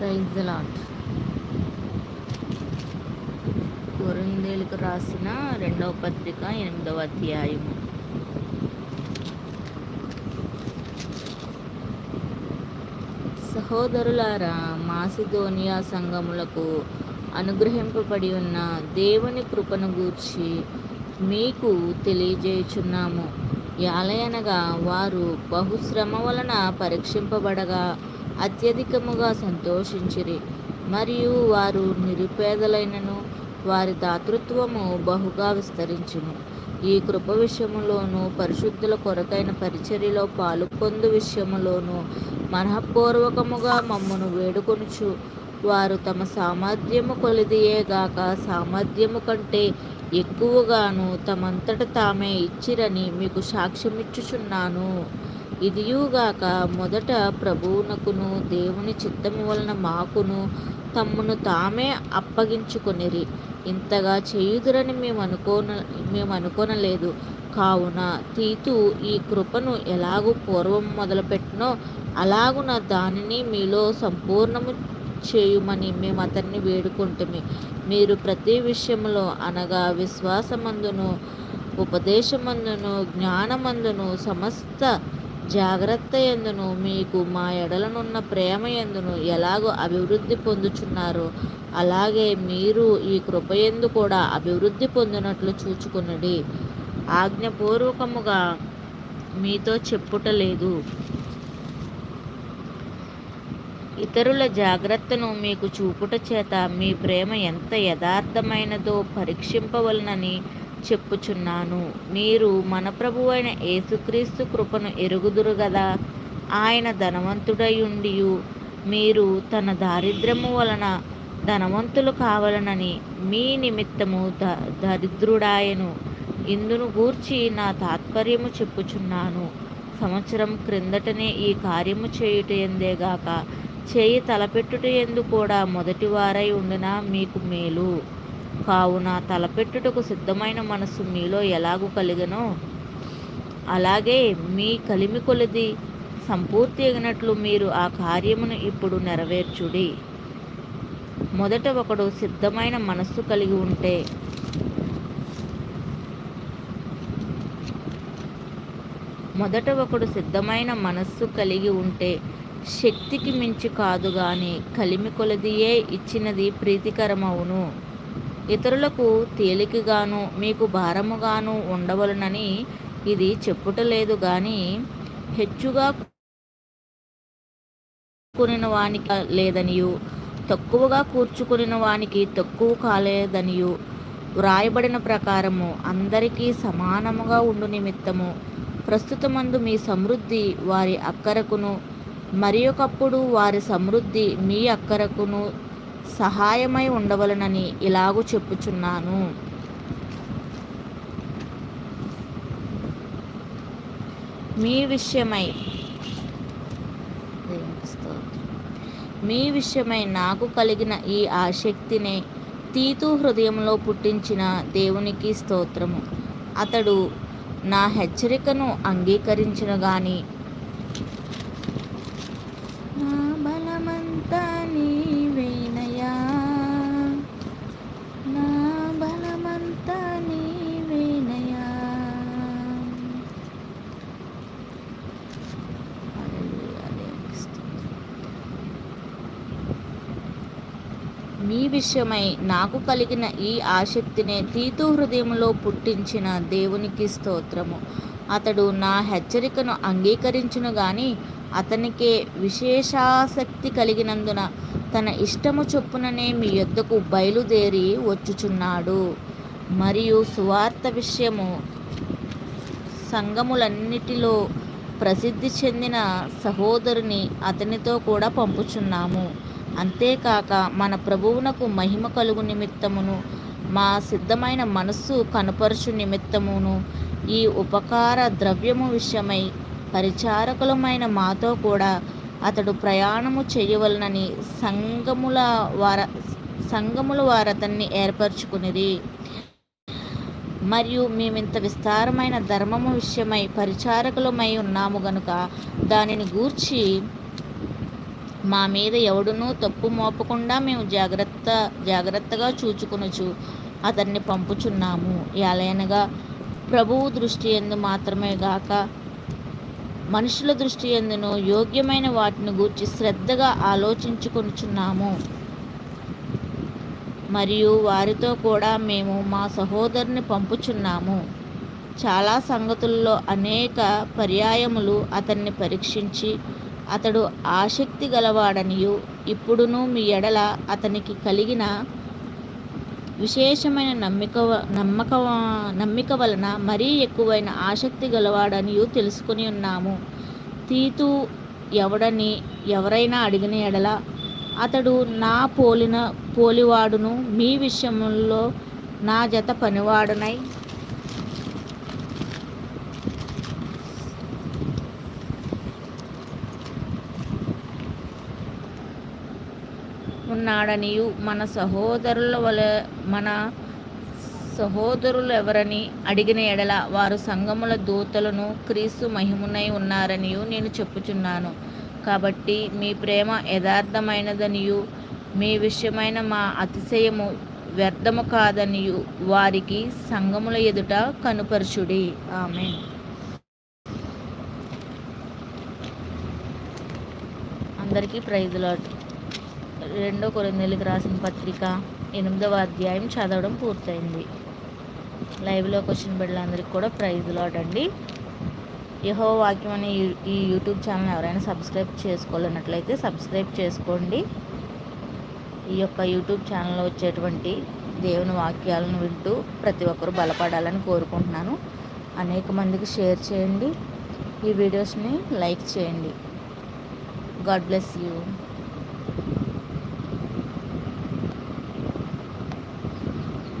Praise lot కొరిందేలకు రాసిన రెండవ పత్రిక ఎనిమిదవ అధ్యాయము. సహోదరులారా మాసిధోనియా సంఘములకు అనుగ్రహింపబడి ఉన్న దేవుని కృపను గూర్చి మీకు తెలియజేయుచున్నాము. యాలయనగా వారు బహుశ్రమ వలన పరీక్షింపబడగా అత్యధికముగా సంతోషించిరి. మరియు వారు నిరుపేదలైనను వారి దాతృత్వము బహుగా విస్తరించును. ఈ కృప విషయములోను పరిశుద్ధుల కొరకైన పరిచర్యలో పాలు పొందు విషయములోను మనఃపూర్వకముగా మమ్మను వేడుకొనుచు వారు తమ సామర్థ్యము కొలిదియేగాక సామర్థ్యము కంటే ఎక్కువగాను తమంతట తామే ఇచ్చిరని మీకు సాక్ష్యమిచ్చుచున్నాను. ఇదియుగాక మొదట ప్రభువునకును దేవుని చిత్తము వలన మాకును తమ్మును తామే అప్పగించుకొనిరి. ఇంతగా చేయుదురని మేము అనుకోన మేము అనుకోనలేదు కావున తీతు ఈ కృపను ఎలాగూ పూర్వం మొదలుపెట్టినో అలాగున దానిని మీలో సంపూర్ణము చేయుమని మేము అతన్ని వేడుకుంటుమి. మీరు ప్రతి విషయంలో అనగా విశ్వాసమందును ఉపదేశమందును జ్ఞానమందును సమస్త జాగ్రత్త ఎందును? మీకు మా ఎడలనున్న ప్రేమ ఎందును? ఎలాగో అభివృద్ధి పొందుచున్నారో. అలాగే మీరు ఈ కృపయందు కూడా అభివృద్ధి పొందినట్లు చూచుకున్నది ఆజ్ఞపూర్వకముగా మీతో చెప్పుట లేదు ఇతరుల జాగ్రత్తను మీకు చూపుట చేత మీ ప్రేమ ఎంత యథార్థమైనదో పరీక్షింపవలనని చెప్పుచున్నాను. మీరు మన ప్రభు అయిన యేసుక్రీస్తు కృపను ఎరుగుదురు గదా? ఆయన ధనవంతుడై ఉండియు మీరు తన దారిద్ర్యము వలన ధనవంతులు కావాలనని మీ నిమిత్తము ద దరిద్రుడాయను. ఇందును గూర్చి నా తాత్పర్యము చెప్పుచున్నాను. సంవత్సరం క్రిందటనే ఈ కార్యము చేయుట ఎందేగాక చేయి తలపెట్టుట ఎందు కూడా మొదటి వారై ఉండినా మీకు మేలు. కావున తలపెట్టుటకు సిద్ధమైన మనస్సు మీలో ఎలాగూ కలిగనో అలాగే మీ కలిమి కొలిది సంపూర్తి ఎగినట్లు మీరు ఆ కార్యమును ఇప్పుడు నెరవేర్చుడి. మొదట ఒకడు సిద్ధమైన మనస్సు కలిగి ఉంటే మొదట ఒకడు సిద్ధమైన మనస్సు కలిగి ఉంటే శక్తికి మించి కాదు గాని కలిమి కొలదియే ఇచ్చినది ప్రీతికరమవును. ఇతరులకు తేలికగాను మీకు భారముగాను ఉండవలనని ఇది చెప్పుటలేదు కానీ హెచ్చుగా కూర్చుకుని వానికి లేదనియు తక్కువగా కూర్చుకుని వానికి తక్కువ కాలేదనియు. వ్రాయబడిన ప్రకారము అందరికీ సమానముగా ఉండు నిమిత్తము. ప్రస్తుతమందు మీ సమృద్ధి వారి అక్కరకును మరి ఒకప్పుడు వారి సమృద్ధి మీ అక్కరకును సహాయమై ఉండవలనని ఇలాగూ చెప్పుచున్నాను. మీ విషయమై మీ విషయమై నాకు కలిగిన ఈ ఆసక్తినే తీతు హృదయంలో పుట్టించిన దేవునికి స్తోత్రము. అతడు నా హెచ్చరికను అంగీకరించిన గాని మీ విషయమై నాకు కలిగిన ఈ ఆసక్తినే తీతు హృదయంలో పుట్టించిన దేవునికి స్తోత్రము. అతడు నా హెచ్చరికను అంగీకరించును గాని అతనికే విశేషాసక్తి కలిగినందున తన ఇష్టము చొప్పుననే మీ యొద్దకు బయలుదేరి వచ్చుచున్నాడు. మరియు సువార్త విషయము సంఘములన్నిటిలో ప్రసిద్ధి చెందిన సహోదరుని అతనితో కూడా పంపుచున్నాము. అంతేకాక మన ప్రభువునకు మహిమ కలుగు నిమిత్తమును మా సిద్ధమైన మనస్సు కనపరచు నిమిత్తమును ఈ ఉపకార ద్రవ్యము విషయమై పరిచారకులమైన మాతో కూడా అతడు ప్రయాణము చేయవలనని సంఘముల వార సంఘముల వారతన్ని ఏర్పరచుకునిరి. మరియు మేమింత విస్తారమైన ధర్మము విషయమై పరిచారకులమై ఉన్నాము గనుక దానిని గూర్చి మా మీద ఎవడునూ తప్పు మోపకుండా మేము జాగ్రత్త జాగ్రత్తగా చూచుకొనుచు అతన్ని పంపుచున్నాము. ఏలైనగా ప్రభువు దృష్టి ఎందు మాత్రమే గాక మనుషుల దృష్టి ఎందును యోగ్యమైన వాటిని గూర్చి శ్రద్ధగా ఆలోచించుకొనుచున్నాము. మరియు వారితో కూడా మేము మా సహోదరుని పంపుచున్నాము. చాలా సంగతుల్లో అనేక పర్యాయములు అతన్ని పరీక్షించి అతడు ఆసక్తి గలవాడనియు. ఇప్పుడును మీ ఎడల అతనికి కలిగిన విశేషమైన నమ్మిక నమ్మక నమ్మిక వలన మరీ ఎక్కువైన ఆసక్తి గలవాడనియు తెలుసుకుని ఉన్నాము. తీతు ఎవడని ఎవరైనా అడిగిన ఎడల అతడు నా పోలిన పోలివాడును మీ విషయంలో నా జత పనివాడునై ఉన్నాడనియు మన సహోదరుల వల మన సహోదరులు ఎవరని అడిగిన ఎడల వారు సంగముల దూతలను క్రీస్తు మహిమునై ఉన్నారనియు నేను చెప్పుచున్నాను. కాబట్టి మీ ప్రేమ యథార్థమైనదనియు మీ విషయమైన మా అతిశయము వ్యర్థము కాదనియు వారికి సంగముల ఎదుట కనుపరుచుడి. ఆమె అందరికీ ప్రైజ్ లాట్ రెండో కొరిందెలికి రాసిన పత్రిక ఎనిమిదవ అధ్యాయం చదవడం పూర్తయింది. లైవ్లోకి వచ్చిన బిడ్డలందరికీ కూడా ప్రైజ్ లాట్ అండి యహో వాక్యం అనే యూ- ఈ యూట్యూబ్ ఛానల్ ఎవరైనా సబ్స్క్రైబ్ చేసుకోలేనట్లయితే సబ్స్క్రైబ్ చేసుకోండి. ఈ యొక్క యూట్యూబ్ ఛానల్లో వచ్చేటువంటి దేవుని వాక్యాలను వింటూ ప్రతి ఒక్కరు బలపడాలని కోరుకుంటున్నాను. అనేక మందికి షేర్ చేయండి. ఈ వీడియోస్ని లైక్ చేయండి. God bless you.